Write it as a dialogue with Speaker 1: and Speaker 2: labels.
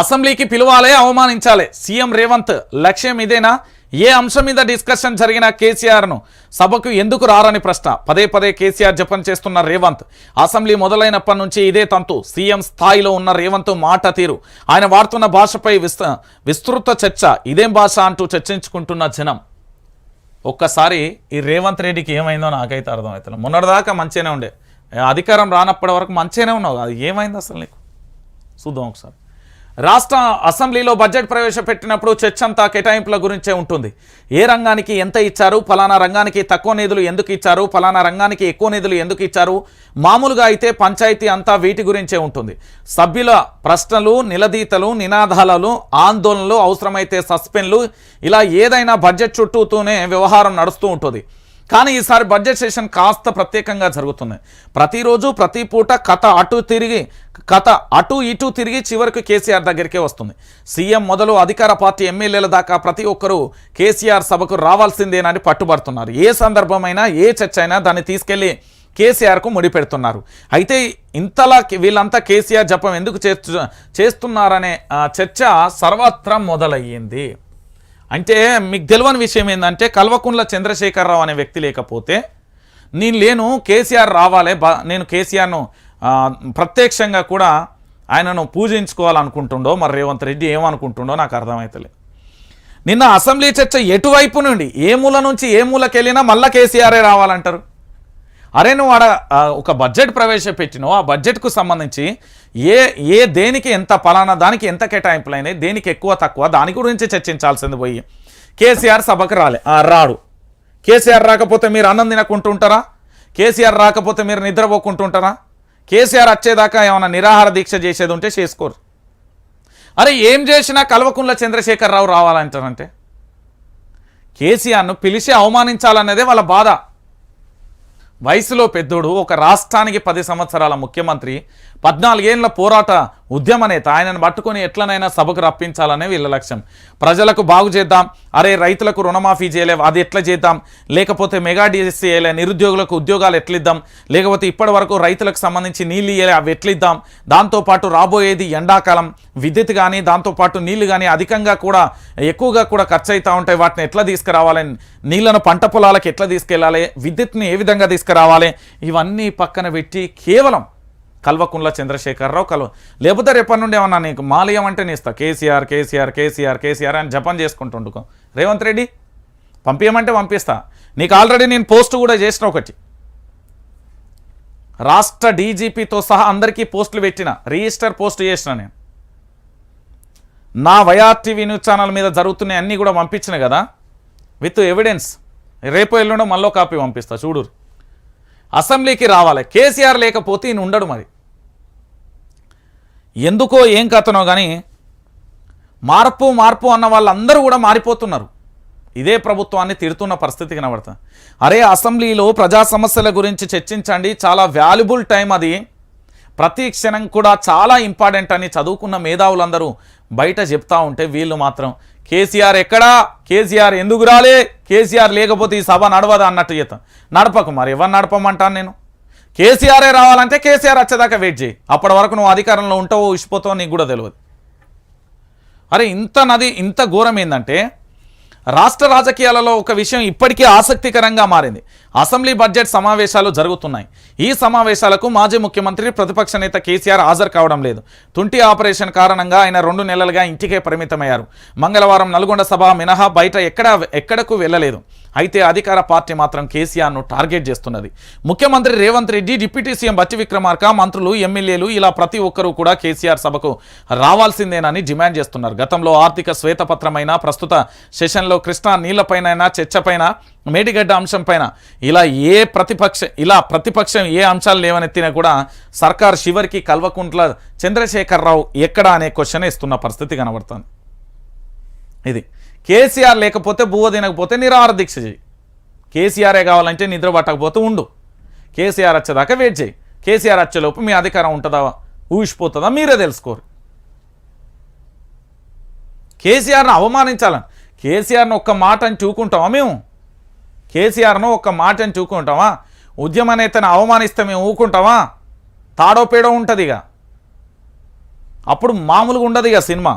Speaker 1: అసెంబ్లీకి పిలవాలే అవమానించాలి. సీఎం రేవంత్ లక్ష్యం ఇదేనా? ఏ అంశం మీద డిస్కషన్ జరిగిన కేసీఆర్ను సభకు ఎందుకు రారని ప్రశ్న. పదే పదే కేసీఆర్ జపం చేస్తున్న రేవంత్. అసెంబ్లీ మొదలైనప్పటి నుంచి ఇదే తంతు. సీఎం స్థాయిలో ఉన్న రేవంత్ మాట తీరు. ఆయన వాడుతున్న భాషపై విస్త విస్తృత చర్చ. ఇదేం భాష అంటూ చర్చించుకుంటున్న జనం. ఒక్కసారి ఈ రేవంత్ రెడ్డికి ఏమైందో నాకైతే అర్థమవుతుంది మొన్నటిదాకా మంచిగానే ఉండే. అధికారం రానప్పటి వరకు మంచిగానే ఉన్నావు. అది ఏమైంది అసలు నీకు? చూద్దాం ఒకసారి. రాష్ట్ర అసెంబ్లీలో బడ్జెట్ ప్రవేశపెట్టినప్పుడు చర్చ అంతా కేటాయింపుల గురించే ఉంటుంది. ఏ రంగానికి ఎంత ఇచ్చారు? ఫలానా రంగానికి తక్కువ నిధులు ఎందుకు ఇచ్చారు? ఫలానా రంగానికి ఎక్కువ నిధులు ఎందుకు ఇచ్చారు? మామూలుగా అయితే పంచాయతీ అంతా వీటి గురించే ఉంటుంది. సభ్యుల ప్రశ్నలు నిలదీతలు నినాదాలలు ఆందోళనలు అవసరమైతే సస్పెన్లు ఇలా ఏదైనా బడ్జెట్ చుట్టూతూనే వ్యవహారం నడుస్తూ ఉంటుంది. కానీ ఈసారి బడ్జెట్ సెషన్ కాస్త ప్రత్యేకంగా జరుగుతుంది. ప్రతిరోజు ప్రతి పూట కథ అటు తిరిగి కథ అటు ఇటు తిరిగి చివరికి కేసీఆర్ దగ్గరికే వస్తుంది. సీఎం మొదలు అధికార పార్టీ ఎమ్మెల్యేల దాకా ప్రతి ఒక్కరూ కేసీఆర్ సభకు రావాల్సిందేనని పట్టుబడుతున్నారు. ఏ సందర్భమైనా ఏ చర్చ అయినా దాన్ని తీసుకెళ్ళి కేసీఆర్కు ముడిపెడుతున్నారు అయితే ఇంతలా వీళ్ళంతా కేసీఆర్ జపం ఎందుకు చేస్తున్నారనే చర్చ సర్వత్రా మొదలయ్యింది. అంటే మీకు తెలియని విషయం ఏంటంటే కల్వకుంట్ల చంద్రశేఖరరావు అనే వ్యక్తి లేకపోతే నేను లేను కేసీఆర్ రావాలి బా నేను కేసీఆర్ను ప్రత్యక్షంగా కూడా ఆయనను పూజించుకోవాలనుకుంటుండో మరి రేవంత్ రెడ్డి ఏమనుకుంటుండో నాకు అర్థమవుతలేదు నిన్న అసెంబ్లీ చర్చ ఎటువైపు నుండి? ఏ మూల నుంచి ఏ మూలకి వెళ్ళినా మళ్ళా కేసీఆరే రావాలంటారు. అరే నువ్వు ఆడ ఒక బడ్జెట్ ప్రవేశపెట్టినో ఆ బడ్జెట్కు సంబంధించి ఏ ఏ దేనికి ఎంత పలానా దానికి ఎంత కేటాయింపులు అయినాయి దేనికి ఎక్కువ తక్కువ దాని గురించి చర్చించాల్సింది పోయి కేసీఆర్ సభకు రాలే. రాడు. కేసీఆర్ రాకపోతే మీరు అన్నం తినకుంటుంటారా? కేసీఆర్ రాకపోతే మీరు నిద్రపోకుంటుంటారా? కేసీఆర్ వచ్చేదాకా ఏమైనా నిరాహార దీక్ష చేసేది ఉంటే చేసుకోరు. అరే ఏం చేసినా కల్వకుంట్ల చంద్రశేఖరరావు రావాలంటారంటే? కేసీఆర్ను పిలిచి అవమానించాలన్నదే వాళ్ళ బాధ. వయసులో పెద్దోడు ఒక రాష్ట్రానికి పది సంవత్సరాల ముఖ్యమంత్రి పద్నాలుగేళ్ళ పోరాట ఉద్యమ నేత ఆయనను పట్టుకొని ఎట్లనైనా సభకు రప్పించాలనే వీళ్ళ లక్ష్యం. ప్రజలకు బాగు చేద్దాం. అరే రైతులకు రుణమాఫీ చేయలేం. అది ఎట్లా చేద్దాం? లేకపోతే మెగా డిఎస్సీ చేయలే నిరుద్యోగులకు ఉద్యోగాలు ఎట్లిద్దాం? లేకపోతే ఇప్పటి వరకు రైతులకు సంబంధించి నీళ్ళు ఇయ్యలే అవి ఎట్లిద్దాం? దాంతోపాటు రాబోయేది ఎండాకాలం. విద్యుత్ కానీ దాంతోపాటు నీళ్ళు కానీ అధికంగా కూడా ఎక్కువగా కూడా ఖర్చు అవుతూ ఉంటాయి. వాటిని ఎట్లా తీసుకురావాలని నీళ్ళను పంట పొలాలకు ఎట్లా తీసుకెళ్ళాలి? విద్యుత్ని ఏ విధంగా తీసుకురావాలి? ఇవన్నీ పక్కన పెట్టి కేవలం కల్వకుంట్ల చంద్రశేఖరరావు కల్వ లేకపోతే రేపటి నుండి ఏమన్నా నీకు మాలయం అంటే నీ ఇస్తా. కేసీఆర్ కేసీఆర్ కేసీఆర్ కేసీఆర్ అని జపం చేసుకుంటుండుకో. రేవంత్ రెడ్డి పంపించమంటే పంపిస్తా. నీకు ఆల్రెడీ నేను పోస్ట్ కూడా చేసిన ఒకటి. రాష్ట్ర డీజీపీతో సహా అందరికీ పోస్టులు పెట్టిన రిజిస్టర్ పోస్ట్ చేసిన నేను. నా వైఆర్టీవీ టీవీ న్యూస్ ఛానల్ మీద జరుగుతున్నాయి అన్నీ కూడా పంపించిన కదా? With evidence. రేపు ఎల్లుండో మళ్ళీ కాపీ పంపిస్తా చూడు అసెంబ్లీకి రావాలి. కేసీఆర్ లేకపోతే ఈయన ఉండడు మరి. ఎందుకో ఏం కథనో కానీ మార్పు మార్పు అన్న వాళ్ళందరూ కూడా మారిపోతున్నారు. ఇదే ప్రభుత్వాన్ని తిడుతున్న పరిస్థితి కనబడుతుంది అరే అసెంబ్లీలో ప్రజా సమస్యల గురించి చర్చించండి. చాలా వాల్యుబుల్ టైం అది. ప్రతి క్షణం కూడా చాలా ఇంపార్టెంట్ అని చదువుకున్న మేధావులందరూ బయట చెప్తా ఉంటే వీళ్ళు మాత్రం కేసీఆర్ ఎక్కడా? కేసీఆర్ ఎందుకు రాలే? కేసీఆర్ లేకపోతే ఈ సభ నడవదా? అన్నట్టు చేస్తాం నడపకు మరి ఎవరు నడపమంటాను నేను? కేసీఆరే రావాలంటే కేసీఆర్ వచ్చేదాకా వెయిట్ చేయి. అప్పటి వరకు నువ్వు అధికారంలో ఉంటావో ఇచ్చిపోతావో నీకు కూడా తెలియదు అరే ఇంత నది ఇంత ఘోరం ఏంటంటే రాష్ట్ర రాజకీయాలలో ఒక విషయం ఇప్పటికీ ఆసక్తికరంగా మారింది. అసెంబ్లీ బడ్జెట్ సమావేశాలు జరుగుతున్నాయి. ఈ సమావేశాలకు మాజీ ముఖ్యమంత్రి ప్రతిపక్ష నేత కేసీఆర్ హాజరు కావడం లేదు. తుంటి ఆపరేషన్ కారణంగా ఆయన రెండు నెలలుగా ఇంటికే పరిమితమయ్యారు. మంగళవారం నల్గొండ సభ మినహా బయట ఎక్కడ ఎక్కడకు వెళ్ళలేదు. అయితే అధికార పార్టీ మాత్రం కేసీఆర్ను టార్గెట్ చేస్తున్నది. ముఖ్యమంత్రి రేవంత్ రెడ్డి డిప్యూటీ సీఎం బట్టి విక్రమార్క మంత్రులు ఎమ్మెల్యేలు ఇలా ప్రతి ఒక్కరూ కూడా కేసీఆర్ సభకు రావాల్సిందేనని డిమాండ్ చేస్తున్నారు. గతంలో ఆర్థిక శ్వేతపత్రమైన ప్రస్తుత సెషన్లో కృష్ణా నీళ్ళపైనైనా చర్చపైన మేడిగడ్డ అంశంపైన ఇలా ఏ ప్రతిపక్ష ఇలా ప్రతిపక్షం ఏ అంశాలు లేవనెత్తినా కూడా సర్కార్ శివరికి కల్వకుంట్ల చంద్రశేఖరరావు ఎక్కడ అనే క్వశ్చన్ ఇస్తున్న పరిస్థితి కనబడుతుంది. ఇది. కేసీఆర్ లేకపోతే బువ్వ తినకపోతే నిరాహార దీక్ష చేయి. కేసీఆరే కావాలంటే నిద్ర పట్టకపోతే ఉండు. కేసీఆర్ వచ్చేదాకా వెయిట్ చేయి. కేసీఆర్ వచ్చేలోపు మీ అధికారం ఉంటుందా ఊసిపోతుందా మీరే తెలుసుకోరు. కేసీఆర్ను అవమానించాలని. కేసీఆర్ను ఒక్క మాట అని చూకుంటామా మేము? కేసీఆర్ను ఒక్క మాట అని చూకుంటామా? ఉద్యమ నేతను అవమానిస్తే మేము ఊకుంటామా? తాడో పేడో ఉంటుంది ఇక అప్పుడు మామూలుగా ఉండదు ఇక సినిమా.